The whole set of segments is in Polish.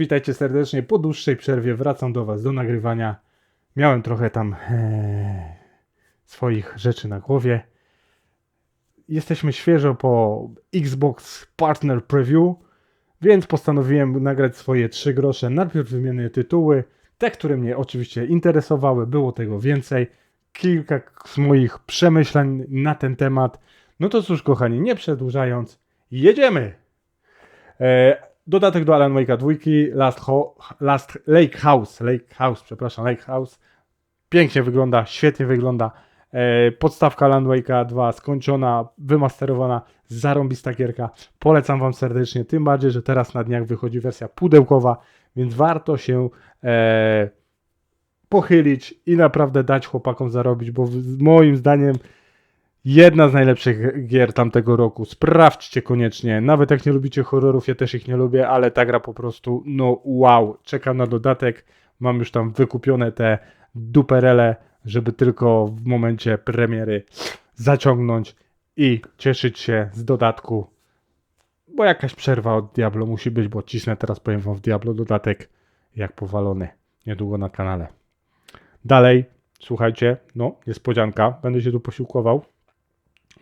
Witajcie serdecznie. Po dłuższej przerwie wracam do Was do nagrywania. Miałem trochę tam e, swoich rzeczy na głowie. Jesteśmy świeżo po Xbox Partner Preview, więc postanowiłem nagrać swoje trzy grosze. Najpierw wymienię tytuły, te, które mnie oczywiście interesowały, było tego więcej. Kilka z moich przemyśleń na ten temat. No to cóż, kochani, nie przedłużając, jedziemy! E, dodatek do Alan Wake'a 2, Last, Ho- Last Lake House, Lake House, przepraszam, Lake House. Pięknie wygląda, świetnie wygląda. E, podstawka Alan Wake'a 2 skończona, wymasterowana, zarąbista gierka. Polecam Wam serdecznie, tym bardziej, że teraz na dniach wychodzi wersja pudełkowa, więc warto się e, pochylić i naprawdę dać chłopakom zarobić, bo w- moim zdaniem Jedna z najlepszych gier tamtego roku. Sprawdźcie koniecznie. Nawet jak nie lubicie horrorów, ja też ich nie lubię, ale ta gra po prostu, no wow. Czekam na dodatek. Mam już tam wykupione te duperele, żeby tylko w momencie premiery zaciągnąć i cieszyć się z dodatku. Bo jakaś przerwa od Diablo musi być, bo cisnę teraz, powiem wam, w Diablo dodatek jak powalony. Niedługo na kanale. Dalej, słuchajcie, no, niespodzianka. Będę się tu posiłkował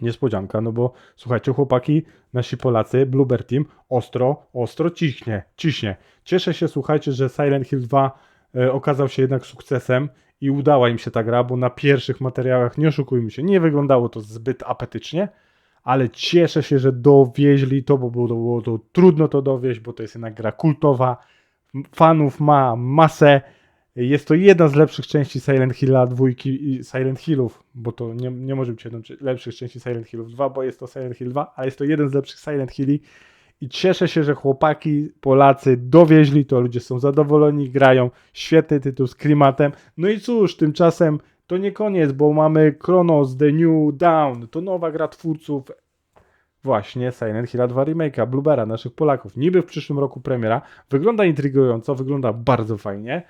niespodzianka, no bo słuchajcie, chłopaki, nasi Polacy, Bluebird Team, ostro, ostro ciśnie, ciśnie. Cieszę się, słuchajcie, że Silent Hill 2 e, okazał się jednak sukcesem i udała im się ta gra, bo na pierwszych materiałach, nie oszukujmy się, nie wyglądało to zbyt apetycznie, ale cieszę się, że dowieźli to, bo było, było to trudno to dowieźć, bo to jest jednak gra kultowa, fanów ma masę, jest to jedna z lepszych części Silent Hilla dwójki i Silent Hillów, bo to nie, nie może być jedną z lepszych części Silent Hillów 2, bo jest to Silent Hill 2, ale jest to jeden z lepszych Silent Hilli i cieszę się, że chłopaki, Polacy dowieźli to, ludzie są zadowoleni, grają, świetny tytuł z klimatem. No i cóż, tymczasem to nie koniec, bo mamy Chronos The New Dawn, to nowa gra twórców właśnie Silent Hill 2 Remake'a, Bluebera, naszych Polaków. Niby w przyszłym roku premiera, wygląda intrygująco, wygląda bardzo fajnie.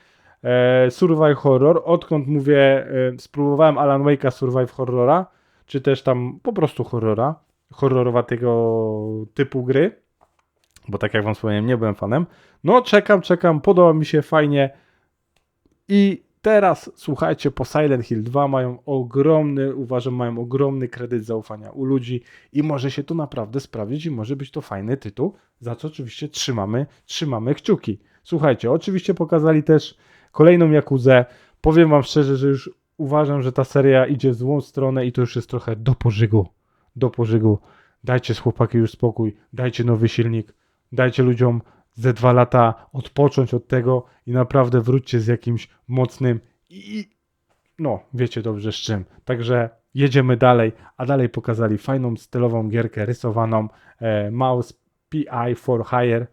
E, survive horror, odkąd mówię, e, spróbowałem Alan Wake'a survive horrora, czy też tam po prostu horrora, horrorowatego typu gry, bo tak jak wam wspomniałem, nie byłem fanem. No czekam, czekam, podoba mi się fajnie i teraz słuchajcie, po Silent Hill 2 mają ogromny, uważam, mają ogromny kredyt zaufania u ludzi i może się to naprawdę sprawdzić i może być to fajny tytuł, za co oczywiście trzymamy, trzymamy kciuki. Słuchajcie, oczywiście pokazali też kolejną Jakuzę. Powiem wam szczerze, że już uważam, że ta seria idzie w złą stronę i to już jest trochę do pożygu. Do pożygu. Dajcie z chłopaki już spokój, dajcie nowy silnik, dajcie ludziom ze dwa lata odpocząć od tego i naprawdę wróćcie z jakimś mocnym i no, wiecie dobrze z czym. Także jedziemy dalej, a dalej pokazali fajną, stylową gierkę rysowaną e, Mouse PI for Hire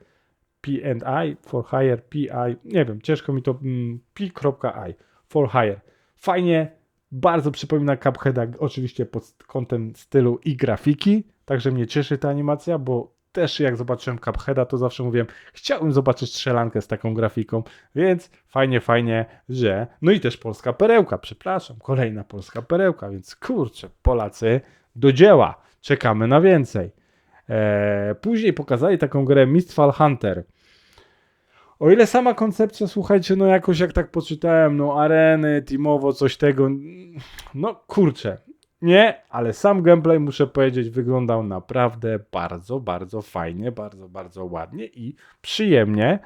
P&I for Hire PI, nie wiem, ciężko mi to mm, P.I for Hire. Fajnie, bardzo przypomina Cupheada, oczywiście pod kątem stylu i grafiki, także mnie cieszy ta animacja, bo też jak zobaczyłem Cupheada, to zawsze mówiłem, chciałbym zobaczyć strzelankę z taką grafiką, więc fajnie, fajnie, że... No i też polska perełka, przepraszam, kolejna polska perełka, więc kurczę, Polacy, do dzieła, czekamy na więcej. Eee, później pokazali taką grę Mistfall Hunter. O ile sama koncepcja, słuchajcie, no jakoś jak tak poczytałem, no areny, teamowo, coś tego, no kurczę, nie, ale sam gameplay, muszę powiedzieć, wyglądał naprawdę bardzo, bardzo fajnie, bardzo, bardzo ładnie i przyjemnie,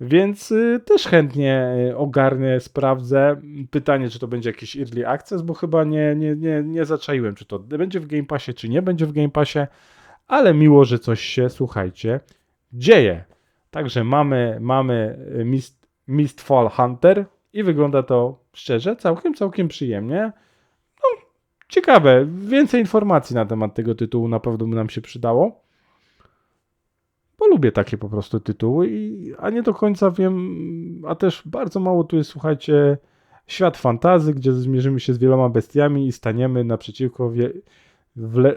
więc y, też chętnie y, ogarnę, sprawdzę. Pytanie, czy to będzie jakiś early access, bo chyba nie, nie, nie, nie zaczaiłem, czy to będzie w Game Passie, czy nie będzie w Game Passie, ale miło, że coś się, słuchajcie, dzieje. Także mamy, mamy y, Mist, Mistfall Hunter i wygląda to szczerze całkiem, całkiem przyjemnie. No, ciekawe, więcej informacji na temat tego tytułu na pewno by nam się przydało. Bo lubię takie po prostu tytuły, i, a nie do końca wiem, a też bardzo mało tu jest, słuchajcie, świat fantazy, gdzie zmierzymy się z wieloma bestiami i staniemy naprzeciwko wie, wle,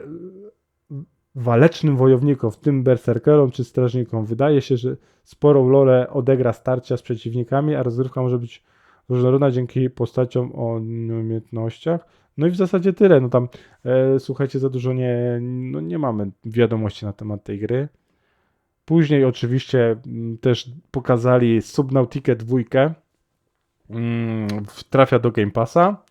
walecznym wojownikom, w tym berserkerom czy strażnikom. Wydaje się, że sporą rolę odegra starcia z przeciwnikami, a rozgrywka może być różnorodna dzięki postaciom o umiejętnościach. No i w zasadzie tyle. No tam, e, słuchajcie, za dużo nie, no nie mamy wiadomości na temat tej gry. Później oczywiście mm, też pokazali Subnautica 2. Mm, Trafia do Game Passa.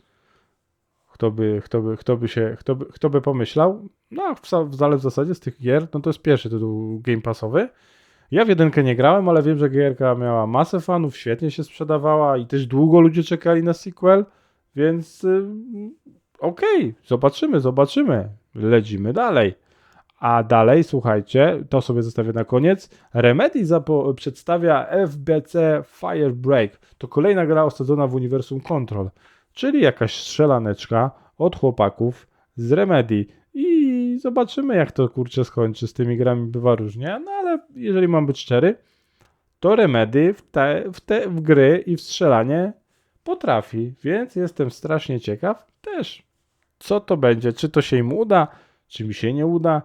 Kto by, kto by, kto by się, kto by, kto by pomyślał? No, w, za- w, zasadzie z tych gier, no to jest pierwszy tytuł Game Passowy. Ja w jedynkę nie grałem, ale wiem, że gierka miała masę fanów, świetnie się sprzedawała i też długo ludzie czekali na sequel, więc y, okej, zobaczymy, zobaczymy. Lecimy dalej. A dalej, słuchajcie, to sobie zostawię na koniec. Remedy przedstawia FBC Firebreak. To kolejna gra osadzona w uniwersum Control, czyli jakaś strzelaneczka od chłopaków z Remedy. I zobaczymy, jak to kurczę skończy. Z tymi grami bywa różnie, no ale jeżeli mam być szczery, to Remedy w te, w te w gry i w strzelanie potrafi, więc jestem strasznie ciekaw też, co to będzie. Czy to się im uda, czy mi się nie uda.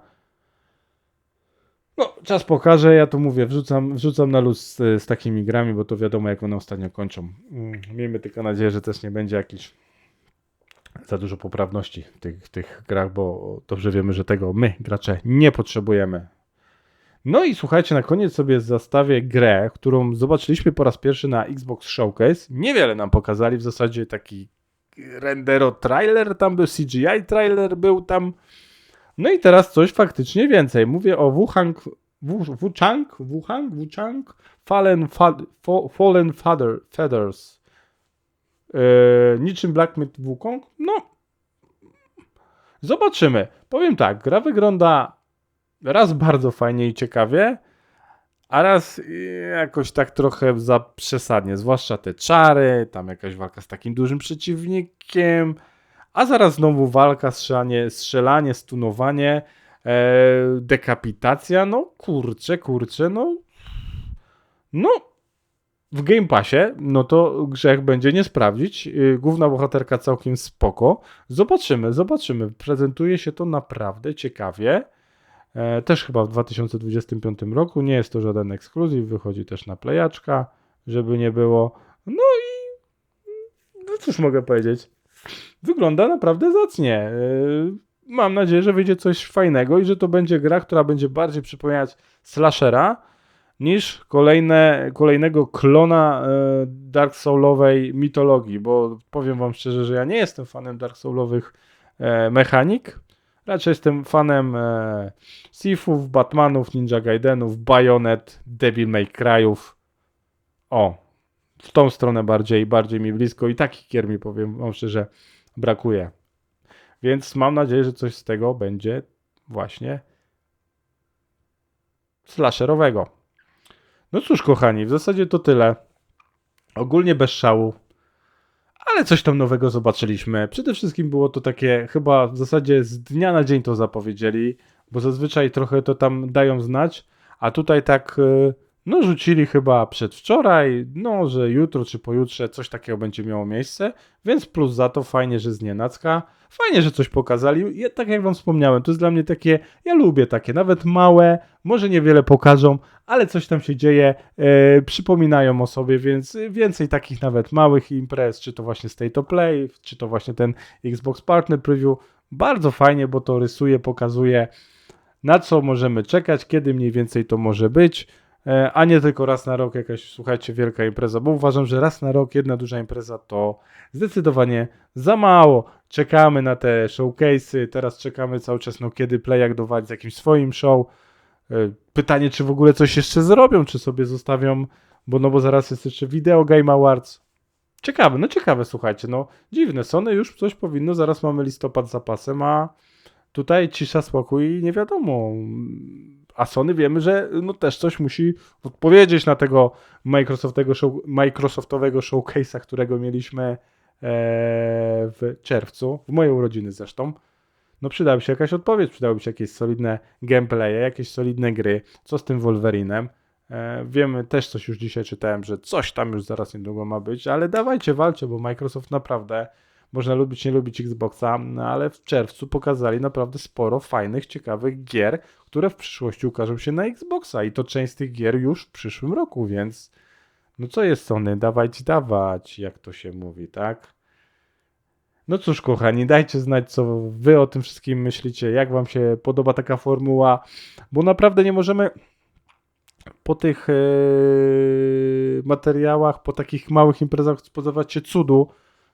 No, czas pokaże, ja to mówię, wrzucam, wrzucam na luz z, z takimi grami, bo to wiadomo, jak one ostatnio kończą. Mm, Miejmy tylko nadzieję, że też nie będzie jakiś za dużo poprawności w tych, tych grach, bo dobrze wiemy, że tego my, gracze, nie potrzebujemy. No i słuchajcie, na koniec sobie zastawię grę, którą zobaczyliśmy po raz pierwszy na Xbox Showcase. Niewiele nam pokazali, w zasadzie taki rendero trailer tam był, CGI trailer był tam. No i teraz coś faktycznie więcej. Mówię o Wuhang, Wu- Wuchang, Wuhang, Wuchang, Fallen, Fa, Fa, Fallen Father, Feathers. Yy, niczym Black Myth Wukong? No, zobaczymy. Powiem tak, gra wygląda raz bardzo fajnie i ciekawie, a raz jakoś tak trochę za przesadnie, zwłaszcza te czary, tam jakaś walka z takim dużym przeciwnikiem, a zaraz znowu walka, strzelanie, strzelanie stunowanie, e, dekapitacja, no kurczę, kurczę, no no w Game Passie, no to grzech będzie nie sprawdzić. Yy, Główna bohaterka całkiem spoko. Zobaczymy, zobaczymy. Prezentuje się to naprawdę ciekawie. E, też chyba w 2025 roku. Nie jest to żaden ekskluzyw, wychodzi też na plejaczka, żeby nie było. No i no cóż mogę powiedzieć. Wygląda naprawdę zacnie. E, Mam nadzieję, że wyjdzie coś fajnego i że to będzie gra, która będzie bardziej przypominać slashera niż kolejne, kolejnego klona e, Dark Soulowej mitologii, bo powiem wam szczerze, że ja nie jestem fanem Dark Soulowych e, mechanik. Raczej jestem fanem e, Sifów, Batmanów, Ninja Gaidenów, Bayonet, Devil May Cry'ów. O, w tą stronę bardziej, bardziej mi blisko i takich gier mi powiem wam szczerze brakuje. Więc mam nadzieję, że coś z tego będzie właśnie slasherowego. No cóż, kochani, w zasadzie to tyle. Ogólnie bez szału. Ale coś tam nowego zobaczyliśmy. Przede wszystkim było to takie, chyba w zasadzie z dnia na dzień to zapowiedzieli, bo zazwyczaj trochę to tam dają znać, a tutaj tak, y, no rzucili chyba przedwczoraj, no że jutro czy pojutrze coś takiego będzie miało miejsce, więc plus za to fajnie, że z nienacka. Fajnie, że coś pokazali. Ja, tak jak wam wspomniałem, to jest dla mnie takie, ja lubię takie, nawet małe, może niewiele pokażą, ale coś tam się dzieje, e, przypominają o sobie, więc więcej takich nawet małych imprez, czy to właśnie State of Play, czy to właśnie ten Xbox Partner Preview. Bardzo fajnie, bo to rysuje, pokazuje na co możemy czekać, kiedy mniej więcej to może być, a nie tylko raz na rok jakaś, słuchajcie, wielka impreza, bo uważam, że raz na rok jedna duża impreza to zdecydowanie za mało. Czekamy na te showcase'y, teraz czekamy cały czas, no kiedy Playak dowadzi z jakimś swoim show. E, Pytanie, czy w ogóle coś jeszcze zrobią, czy sobie zostawią, bo no bo zaraz jest jeszcze Video Game Awards. Ciekawe, no ciekawe, słuchajcie, no dziwne, Sony już coś powinno, zaraz mamy listopad z zapasem, a tutaj cisza, spokój nie wiadomo. A Sony wiemy, że no też coś musi odpowiedzieć na tego Microsoftowego, show, Microsoftowego showcase'a, którego mieliśmy e, w czerwcu, w moje urodziny zresztą. No przydałaby się jakaś odpowiedź, przydałyby się jakieś solidne gameplaye, jakieś solidne gry. Co z tym Wolverinem? E, wiemy, też coś już dzisiaj czytałem, że coś tam już zaraz niedługo ma być, ale dawajcie, walcie, bo Microsoft naprawdę można lubić, nie lubić Xboxa, no ale w czerwcu pokazali naprawdę sporo fajnych, ciekawych gier, które w przyszłości ukażą się na Xboxa i to część z tych gier już w przyszłym roku, więc no co jest Sony, dawać, dawać, jak to się mówi, tak? No cóż, kochani, dajcie znać, co wy o tym wszystkim myślicie, jak wam się podoba taka formuła, bo naprawdę nie możemy po tych e, materiałach, po takich małych imprezach spodziewać się cudu.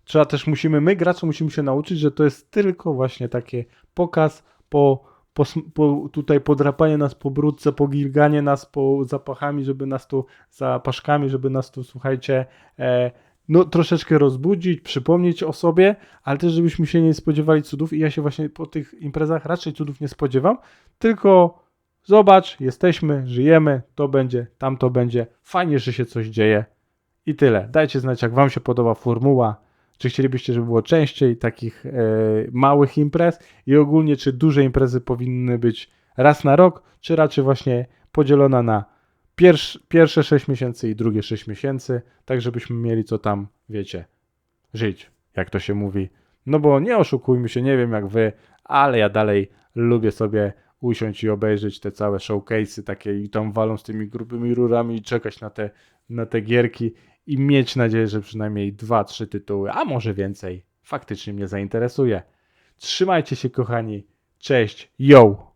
Trzeba też, musimy, my gracze musimy się nauczyć, że to jest tylko właśnie takie pokaz, po, po, po tutaj podrapanie nas po brudce, pogilganie nas po zapachami, żeby nas tu, zapaszkami, żeby nas tu, słuchajcie, e, no troszeczkę rozbudzić, przypomnieć o sobie, ale też żebyśmy się nie spodziewali cudów. I ja się właśnie po tych imprezach raczej cudów nie spodziewam, tylko zobacz, jesteśmy, żyjemy, to będzie, tamto będzie, fajnie, że się coś dzieje. I tyle. Dajcie znać, jak wam się podoba formuła, czy chcielibyście, żeby było częściej takich e, małych imprez i ogólnie, czy duże imprezy powinny być raz na rok, czy raczej właśnie podzielona na pierwsz, pierwsze 6 miesięcy i drugie 6 miesięcy, tak żebyśmy mieli co tam, wiecie, żyć, jak to się mówi. No bo nie oszukujmy się, nie wiem jak wy, ale ja dalej lubię sobie usiąść i obejrzeć te całe showcase'y takie i tam walą z tymi grubymi rurami i czekać na te, na te gierki i mieć nadzieję, że przynajmniej dwa, trzy tytuły, a może więcej, faktycznie mnie zainteresuje. Trzymajcie się kochani, cześć, yo!